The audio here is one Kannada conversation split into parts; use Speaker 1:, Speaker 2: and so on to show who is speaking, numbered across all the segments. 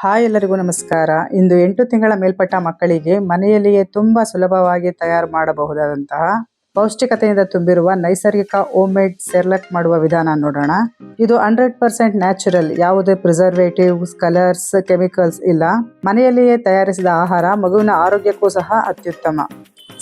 Speaker 1: ಹಾಯ್ ಎಲ್ಲರಿಗೂ ನಮಸ್ಕಾರ. ಇಂದು ಎಂಟು ತಿಂಗಳ ಮೇಲ್ಪಟ್ಟ ಮಕ್ಕಳಿಗೆ ಮನೆಯಲ್ಲಿಯೇ ತುಂಬಾ ಸುಲಭವಾಗಿ ತಯಾರು ಮಾಡಬಹುದಾದಂತಹ ಪೌಷ್ಟಿಕತೆಯಿಂದ ತುಂಬಿರುವ ನೈಸರ್ಗಿಕ ಹೋಮ್ ಮೇಡ್ ಸೆರ್ಲಕ್ ಮಾಡುವ ವಿಧಾನ ನೋಡೋಣ. ಇದು ಹಂಡ್ರೆಡ್ ಪರ್ಸೆಂಟ್ ನ್ಯಾಚುರಲ್ ಯಾವುದೇ ಪ್ರಿಸರ್ವೇಟಿವ್ಸ್ ಕಲರ್ಸ್ ಕೆಮಿಕಲ್ಸ್ ಇಲ್ಲ. ಮನೆಯಲ್ಲಿಯೇ ತಯಾರಿಸಿದ ಆಹಾರ ಮಗುವಿನ ಆರೋಗ್ಯಕ್ಕೂ ಸಹ ಅತ್ಯುತ್ತಮ.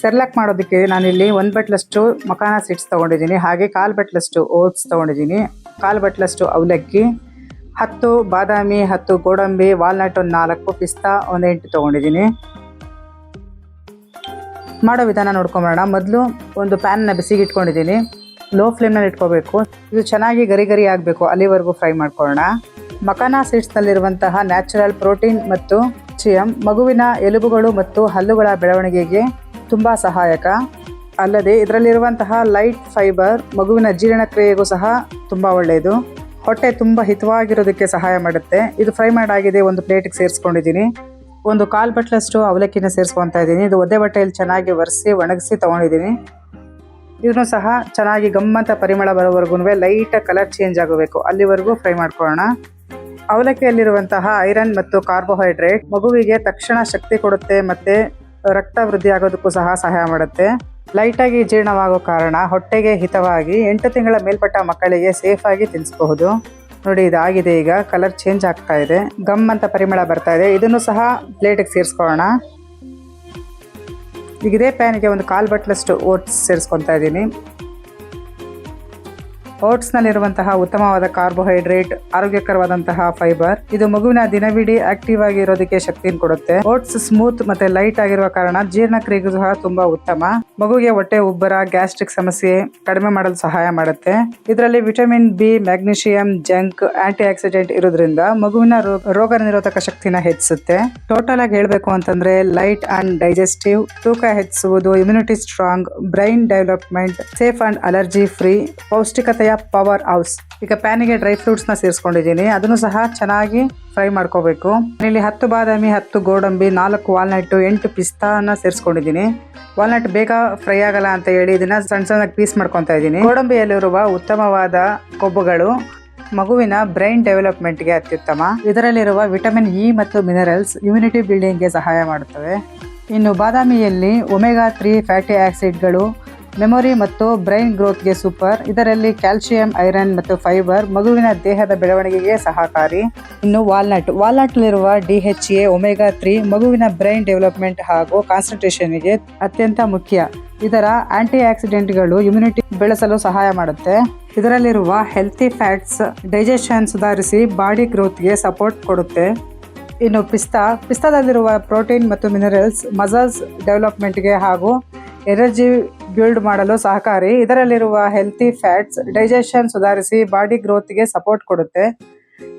Speaker 1: ಸೆರ್ಲಕ್ ಮಾಡೋದಕ್ಕೆ ನಾನಿಲ್ಲಿ ಒಂದು ಬಟ್ಲಷ್ಟು ಮಕಾನ ಸೀಡ್ಸ್ ತಗೊಂಡಿದ್ದೀನಿ. ಹಾಗೆ ಕಾಲು ಬಟ್ಲಷ್ಟು ಓಟ್ಸ್ ತಗೊಂಡಿದ್ದೀನಿ. ಕಾಲು ಬಟ್ಲಷ್ಟು ಅವಲಕ್ಕಿ ಹತ್ತು ಬಾದಾಮಿ, ಹತ್ತು ಗೋಡಂಬಿ, ವಾಲ್ನಟ್ ಒಂದು ನಾಲ್ಕು ಪಿಸ್ತಾ ಒಂದು ಎಂಟು ತೊಗೊಂಡಿದ್ದೀನಿ. ಮಾಡೋ ವಿಧಾನ ನೋಡ್ಕೊಂಬರೋಣ. ಮೊದಲು ಒಂದು ಪ್ಯಾನ್ನ ಬಿಸಿಗೆ ಇಟ್ಕೊಂಡಿದ್ದೀನಿ. ಲೋ ಫ್ಲೇಮ್ನಲ್ಲಿ ಇಟ್ಕೋಬೇಕು. ಇದು ಚೆನ್ನಾಗಿ ಗರಿ ಗರಿ ಆಗಬೇಕು. ಅಲ್ಲಿವರೆಗೂ ಫ್ರೈ ಮಾಡ್ಕೊಳ್ಳೋಣ. ಮಕಾನಾ ಸೀಡ್ಸ್ನಲ್ಲಿರುವಂತಹ ನ್ಯಾಚುರಲ್ ಪ್ರೋಟೀನ್ ಮತ್ತು ಚಿಯಂ ಮಗುವಿನ ಎಲುಬುಗಳು ಮತ್ತು ಹಲ್ಲುಗಳ ಬೆಳವಣಿಗೆಗೆ ತುಂಬ ಸಹಾಯಕ. ಅಲ್ಲದೆ ಇದರಲ್ಲಿರುವಂತಹ ಲೈಟ್ ಫೈಬರ್ ಮಗುವಿನ ಜೀರ್ಣಕ್ರಿಯೆಗೂ ಸಹ ತುಂಬ ಒಳ್ಳೆಯದು. ಹೊಟ್ಟೆ ತುಂಬ ಹಿತವಾಗಿರೋದಕ್ಕೆ ಸಹಾಯ ಮಾಡುತ್ತೆ. ಇದು ಫ್ರೈ ಮಾಡಾಗಿದೆ ಒಂದು ಪ್ಲೇಟಿಗೆ ಸೇರಿಸ್ಕೊಂಡಿದ್ದೀನಿ. ಒಂದು ಕಾಲು ಬಟ್ಲಷ್ಟು ಅವಲಕ್ಕಿನ ಸೇರಿಸ್ಕೊತಾ ಇದ್ದೀನಿ. ಇದು ಒದ್ದೆ ಬಟ್ಟೆಯಲ್ಲಿ ಚೆನ್ನಾಗಿ ಒರೆಸಿ, ಒಣಗಿಸಿ ತೊಗೊಂಡಿದ್ದೀನಿ. ಇದನ್ನು ಸಹ ಚೆನ್ನಾಗಿ ಗಮ್ಮಂತ ಪರಿಮಳ ಬರೋವರೆಗೂ ಲೈಟಾಗಿ ಕಲರ್ ಚೇಂಜ್ ಆಗಬೇಕು. ಅಲ್ಲಿವರೆಗೂ ಫ್ರೈ ಮಾಡ್ಕೊಳ್ಳೋಣ. ಅವಲಕ್ಕಿಯಲ್ಲಿರುವಂತಹ ಐರನ್ ಮತ್ತು ಕಾರ್ಬೋಹೈಡ್ರೇಟ್ ಮಗುವಿಗೆ ತಕ್ಷಣ ಶಕ್ತಿ ಕೊಡುತ್ತೆ ಮತ್ತು ರಕ್ತ ವೃದ್ಧಿ ಆಗೋದಕ್ಕೂ ಸಹ ಸಹಾಯ ಮಾಡುತ್ತೆ. ಲೈಟಾಗಿ ಜೀರ್ಣವಾಗೋ ಕಾರಣ ಹೊಟ್ಟೆಗೆ ಹಿತವಾಗಿ ಎಂಟು ತಿಂಗಳ ಮೇಲ್ಪಟ್ಟ ಮಕ್ಕಳಿಗೆ ಸೇಫಾಗಿ ತಿನ್ನಿಸಬಹುದು. ನೋಡಿ, ಇದಾಗಿದೆ ಈಗ. ಕಲರ್ ಚೇಂಜ್ ಆಗ್ತಾ ಇದೆ. ಗಮ್ ಅಂತ ಪರಿಮಳ ಬರ್ತಾ ಇದೆ. ಇದನ್ನು ಸಹ ಪ್ಲೇಟಿಗೆ ಸೇರಿಸ್ಕೊಳ್ಳೋಣ. ಈಗ ಇದೇ ಪ್ಯಾನಿಗೆ ಒಂದು ಕಾಲು ಬಟ್ಲಷ್ಟು ಓಟ್ಸ್ ಸೇರಿಸ್ಕೊತಾ ಇದ್ದೀನಿ. ಓಟ್ಸ್ನಲ್ಲಿರುವಂತಹ ಉತ್ತಮವಾದ ಕಾರ್ಬೋಹೈಡ್ರೇಟ್, ಆರೋಗ್ಯಕರವಾದಂತಹ ಫೈಬರ್, ಇದು ಮಗುವಿನ ದಿನವಿಡೀ ಆಕ್ಟಿವ್ ಆಗಿರೋದಕ್ಕೆ ಶಕ್ತಿಯನ್ನು ಕೊಡುತ್ತೆ. ಓಟ್ಸ್ ಸ್ಮೂತ್ ಮತ್ತೆ ಲೈಟ್ ಆಗಿರುವ ಕಾರಣ ಜೀರ್ಣಕ್ರಿಯೆಗೂ ಸಹ ತುಂಬಾ ಉತ್ತಮ. ಮಗುವಿಗೆ ಹೊಟ್ಟೆ ಉಬ್ಬರ, ಗ್ಯಾಸ್ಟ್ರಿಕ್ ಸಮಸ್ಯೆ ಕಡಿಮೆ ಮಾಡಲು ಸಹಾಯ ಮಾಡುತ್ತೆ. ಇದರಲ್ಲಿ vitamin B, magnesium, zinc antioxidant ಇರೋದ್ರಿಂದ ಮಗುವಿನ ರೋಗ ನಿರೋಧಕ ಶಕ್ತಿನ ಹೆಚ್ಚಿಸುತ್ತೆ. ಟೋಟಲ್ ಆಗಿ ಹೇಳ್ಬೇಕು ಅಂತಂದ್ರೆ ಲೈಟ್ ಅಂಡ್ ಡೈಜೆಸ್ಟಿವ್, ತೂಕ ಹೆಚ್ಚಿಸುವುದು, immunity strong, brain development, safe and allergy free power house ಈಗ ಪ್ಯಾನಿಗೆ ಡ್ರೈ ಫ್ರೂಟ್ಸ್ನ ಸೇರಿಸ್ಕೊಂಡಿದ್ದೀನಿ. ಅದನ್ನು ಸಹ ಚೆನ್ನಾಗಿ ಫ್ರೈ ಮಾಡ್ಕೋಬೇಕು. ಇಲ್ಲಿ ಹತ್ತು ಬಾದಾಮಿ, ಹತ್ತು ಗೋಡಂಬಿ, ನಾಲ್ಕು ವಾಲ್ನಟ್ಟು ಎಂಟು ಪಿಸ್ತಾನ ಸೇರಿಸ್ಕೊಂಡಿದ್ದೀನಿ. ವಾಲ್ನಟ್ ಬೇಗ ಫ್ರೈ ಆಗಲ್ಲ ಅಂತ ಹೇಳಿ ಇದನ್ನ ಸಣ್ಣ ಸಣ್ಣ ಪೀಸ್ ಮಾಡ್ಕೊತಾ ಇದ್ದೀನಿ. ಗೋಡಂಬಿಯಲ್ಲಿರುವ ಉತ್ತಮವಾದ ಕೊಬ್ಬುಗಳು ಮಗುವಿನ ಬ್ರೈನ್ ಡೆವಲಪ್ಮೆಂಟ್ಗೆ ಅತ್ಯುತ್ತಮ. ಇದರಲ್ಲಿರುವ ವಿಟಮಿನ್ ಇ ಮತ್ತು ಮಿನರಲ್ಸ್ ಇಮ್ಯುನಿಟಿ ಬಿಲ್ಡಿಂಗ್ಗೆ ಸಹಾಯ ಮಾಡುತ್ತವೆ. ಇನ್ನು ಬಾದಾಮಿಯಲ್ಲಿ ಒಮೆಗಾ ತ್ರೀ ಫ್ಯಾಟಿ ಆಕ್ಸಿಡ್ಗಳು ಮೆಮೊರಿ ಮತ್ತು ಬ್ರೈನ್ ಗ್ರೋತ್ಗೆ ಸೂಪರ್ ಇದರಲ್ಲಿ ಕ್ಯಾಲ್ಸಿಯಂ ಐರನ್ ಮತ್ತು ಫೈಬರ್ ಮಗುವಿನ ದೇಹದ ಬೆಳವಣಿಗೆಗೆ ಸಹಕಾರಿ. ಇನ್ನು walnut ವಾಲ್ನಟ್ಲಿರುವ D H A omega three ಮಗುವಿನ ಬ್ರೈನ್ ಡೆವಲಪ್ಮೆಂಟ್ ಹಾಗೂ ಕಾನ್ಸಂಟ್ರೇಷನ್ಗೆ ಅತ್ಯಂತ ಮುಖ್ಯ. ಇದರ ಆಂಟಿ ಆಕ್ಸಿಡೆಂಟ್ಗಳು ಇಮ್ಯುನಿಟಿ ಬೆಳೆಸಲು ಸಹಾಯ ಮಾಡುತ್ತೆ. ಇದರಲ್ಲಿರುವ ಹೆಲ್ತಿ ಫ್ಯಾಟ್ಸ್ ಡೈಜೆಷನ್ ಸುಧಾರಿಸಿ ಬಾಡಿ ಗ್ರೋತ್ಗೆ ಸಪೋರ್ಟ್ ಕೊಡುತ್ತೆ. ಇನ್ನು ಪಿಸ್ತಾ. ಪಿಸ್ತಾದಲ್ಲಿರುವ ಪ್ರೋಟೀನ್ ಮತ್ತು ಮಿನರಲ್ಸ್ ಮಸಲ್ಸ್ ಡೆವಲಪ್ಮೆಂಟ್ಗೆ ಹಾಗೂ ಎನರ್ಜಿ ಬಿಲ್ಡ್ ಮಾಡಲು ಸಹಕಾರಿ. ಇದರಲ್ಲಿರುವ ಹೆಲ್ತಿ ಫ್ಯಾಟ್ಸ್ ಡೈಜೆಷನ್ ಸುಧಾರಿಸಿ ಬಾಡಿ ಗ್ರೋತ್ಗೆ ಸಪೋರ್ಟ್ ಕೊಡುತ್ತೆ.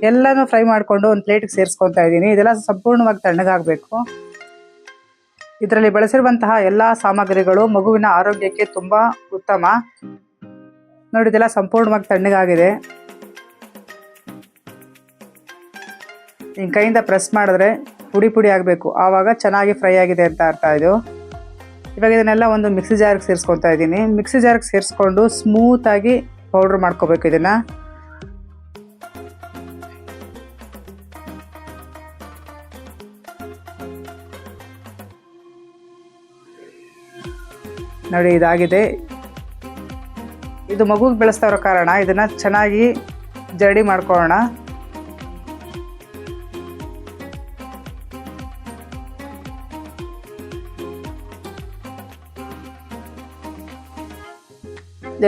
Speaker 1: ಎಲ್ಲಾನು ಫ್ರೈ ಮಾಡಿಕೊಂಡು ಒಂದು ಪ್ಲೇಟ್ಗೆ ಸೇರಿಸ್ಕೊತಾ ಇದ್ದೀನಿ. ಇದೆಲ್ಲ ಸಂಪೂರ್ಣವಾಗಿ ತಣ್ಣಗಾಗಬೇಕು. ಇದರಲ್ಲಿ ಬಳಸಿರುವಂತಹ ಎಲ್ಲ ಸಾಮಗ್ರಿಗಳು ಮಗುವಿನ ಆರೋಗ್ಯಕ್ಕೆ ತುಂಬ ಉತ್ತಮ. ನೋಡಿ, ಇದೆಲ್ಲ ಸಂಪೂರ್ಣವಾಗಿ ತಣ್ಣಗಾಗಿದೆ. ಹಿಂಗೆ ಕೈಯಿಂದ ಪ್ರೆಸ್ ಮಾಡಿದ್ರೆ ಪುಡಿ ಪುಡಿ ಆಗಬೇಕು. ಆವಾಗ ಚೆನ್ನಾಗಿ ಫ್ರೈ ಆಗಿದೆ ಅಂತ ಅರ್ಥ ಇದು. ಇವಾಗ ಇದನ್ನೆಲ್ಲ ಒಂದು ಮಿಕ್ಸಿ ಜಾರ್ಗೆ ಸೇರಿಸ್ಕೊತಾ ಇದ್ದೀನಿ. ಮಿಕ್ಸಿ ಜಾರ್ಗೆ ಸೇರಿಸ್ಕೊಂಡು ಸ್ಮೂತಾಗಿ ಪೌಡ್ರ್ ಮಾಡ್ಕೋಬೇಕು ಇದನ್ನು. ನೋಡಿ, ಇದಾಗಿದೆ. ಇದು ಮಗುಗೆ ಬೆಳೆಸ್ತಾ ಇರೋ ಕಾರಣ ಇದನ್ನು ಚೆನ್ನಾಗಿ ಜಡಿ ಮಾಡ್ಕೊಳ್ಳೋಣ.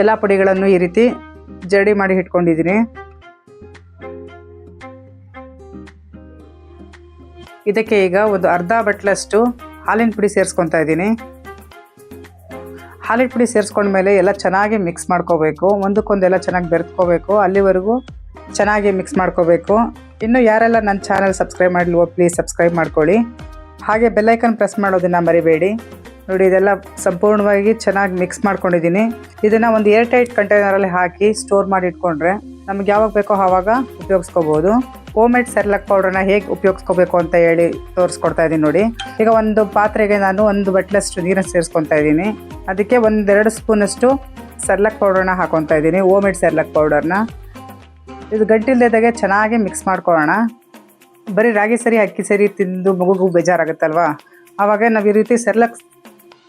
Speaker 1: ಎಲ್ಲ ಪುಡಿಗಳನ್ನು ಈ ರೀತಿ ಜಡಿ ಮಾಡಿ ಇಟ್ಕೊಂಡಿದ್ದೀನಿ. ಇದಕ್ಕೆ ಈಗ ಒಂದು ಅರ್ಧ ಬಟ್ಲಷ್ಟು ಹಾಲಿನ ಪುಡಿ ಸೇರಿಸ್ಕೊತಾ ಇದ್ದೀನಿ. ಹಾಲಿನ ಪುಡಿ ಸೇರಿಸ್ಕೊಂಡ್ಮೇಲೆ ಎಲ್ಲ ಚೆನ್ನಾಗಿ ಮಿಕ್ಸ್ ಮಾಡ್ಕೋಬೇಕು. ಒಂದಕ್ಕೊಂದೆಲ್ಲ ಚೆನ್ನಾಗಿ ಬೆರೆತ್ಕೋಬೇಕು. ಅಲ್ಲಿವರೆಗೂ ಚೆನ್ನಾಗಿ ಮಿಕ್ಸ್ ಮಾಡ್ಕೋಬೇಕು. ಇನ್ನು ಯಾರೆಲ್ಲ ನನ್ನ ಚಾನಲ್ ಸಬ್ಸ್ಕ್ರೈಬ್ ಮಾಡಲಿವೋ ಪ್ಲೀಸ್ ಸಬ್ಸ್ಕ್ರೈಬ್ ಮಾಡ್ಕೊಳ್ಳಿ. ಹಾಗೆ ಬೆಲ್ಲೈಕನ್ ಪ್ರೆಸ್ ಮಾಡೋದನ್ನು ಮರಿಬೇಡಿ. ನೋಡಿ, ಇದೆಲ್ಲ ಸಂಪೂರ್ಣವಾಗಿ ಚೆನ್ನಾಗಿ ಮಿಕ್ಸ್ ಮಾಡ್ಕೊಂಡಿದ್ದೀನಿ. ಇದನ್ನು ಒಂದು ಏರ್ ಟೈಟ್ ಕಂಟೈನರಲ್ಲಿ ಹಾಕಿ ಸ್ಟೋರ್ ಮಾಡಿ ಇಟ್ಕೊಂಡ್ರೆ ನಮ್ಗೆ ಯಾವಾಗ ಬೇಕೋ ಆವಾಗ ಉಪಯೋಗಿಸ್ಕೋಬೋದು. ಹೋಮ್ ಸೆರ್ಲಕ್ ಪೌಡ್ರನ್ನ ಹೇಗೆ ಉಪಯೋಗಿಸ್ಕೋಬೇಕು ಅಂತ ಹೇಳಿ ತೋರಿಸ್ಕೊಡ್ತಾ ಇದ್ದೀನಿ ನೋಡಿ. ಈಗ ಒಂದು ಪಾತ್ರೆಗೆ ನಾನು ಒಂದು ಬಟ್ಲಷ್ಟು ನೀರನ್ನು ಸೇರಿಸ್ಕೊತಾ ಇದ್ದೀನಿ ಅದಕ್ಕೆ ಒಂದೆರಡು ಸ್ಪೂನಷ್ಟು ಸೆರ್ಲಕ್ ಪೌಡ್ರನ್ನ ಹಾಕೊತಾ ಇದ್ದೀನಿ ಹೋಮ್ ಮೇಡ್ ಸೆರ್ಲಕ್ ಪೌಡರ್ನ ಇದು ಗಂಟಿಲ್ದಾಗೆ ಚೆನ್ನಾಗಿ ಮಿಕ್ಸ್ ಮಾಡ್ಕೊಳ್ಳೋಣ. ಬರೀ ರಾಗಿ ಸರಿ, ಅಕ್ಕಿ ಸರಿ ತಿಂದು ಮಗುಗೂ ಬೇಜಾರಾಗುತ್ತಲ್ವಾ? ಆವಾಗ ನಾವು ಈ ರೀತಿ ಸೆರ್ಲಕ್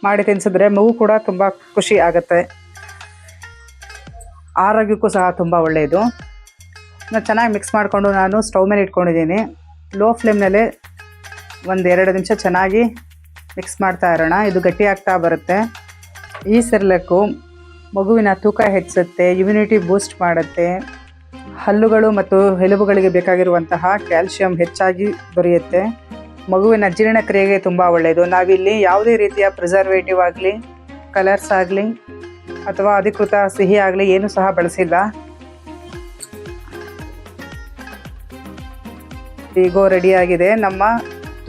Speaker 1: ಮಾಡಿ ತಿನ್ಸಿದ್ರೆ ಮಗು ಕೂಡ ತುಂಬ ಖುಷಿ ಆಗುತ್ತೆ. ಆರೋಗ್ಯಕ್ಕೂ ಸಹ ತುಂಬ ಒಳ್ಳೆಯದು ನಾನು ಚೆನ್ನಾಗಿ ಮಿಕ್ಸ್ ಮಾಡಿಕೊಂಡು ನಾನು ಸ್ಟೌ ಮೇಲೆ ಇಟ್ಕೊಂಡಿದ್ದೀನಿ. ಲೋ ಫ್ಲೇಮ್ನಲ್ಲೇ ಒಂದು ಎರಡು ನಿಮಿಷ ಚೆನ್ನಾಗಿ ಮಿಕ್ಸ್ ಮಾಡ್ತಾ ಇರೋಣ. ಇದು ಗಟ್ಟಿ ಆಗ್ತಾ ಬರುತ್ತೆ. ಈ ಸೆರ್ಲಕ್ಕು ಮಗುವಿನ ತೂಕ ಹೆಚ್ಚಿಸುತ್ತೆ ಇಮ್ಯುನಿಟಿ ಬೂಸ್ಟ್ ಮಾಡುತ್ತೆ. ಹಲ್ಲುಗಳು ಮತ್ತು ಎಲುಬುಗಳಿಗೆ ಬೇಕಾಗಿರುವಂತಹ ಕ್ಯಾಲ್ಶಿಯಂ ಹೆಚ್ಚಾಗಿ ದೊರೆಯುತ್ತೆ. ಮಗುವಿನ ಜೀರ್ಣಕ್ರಿಯೆಗೆ ತುಂಬ ಒಳ್ಳೆಯದು ನಾವಿಲ್ಲಿ ಯಾವುದೇ ರೀತಿಯ ಪ್ರಿಸರ್ವೇಟಿವ್ ಆಗಲಿ ಕಲರ್ಸ್ ಆಗಲಿ, ಅಥವಾ ಅಧಿಕೃತ ಸಿಹಿ ಆಗಲಿ ಏನೂ ಸಹ ಬಳಸಿಲ್ಲ. ಈಗೋ ರೆಡಿಯಾಗಿದೆ ನಮ್ಮ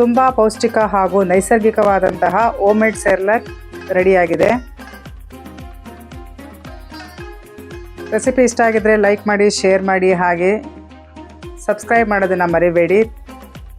Speaker 1: ತುಂಬ ಪೌಷ್ಟಿಕ ಹಾಗೂ ನೈಸರ್ಗಿಕವಾದಂತಹ ಓಮೇಡ್ ಸೆರ್ಲರ್ ರೆಡಿಯಾಗಿದೆ ರೆಸಿಪಿ ಇಷ್ಟ ಆಗಿದ್ರೆ ಲೈಕ್ ಮಾಡಿ ಶೇರ್ ಮಾಡಿ, ಹಾಗೆ ಸಬ್ಸ್ಕ್ರೈಬ್ ಮಾಡೋದನ್ನು ಮರಿಬೇಡಿ.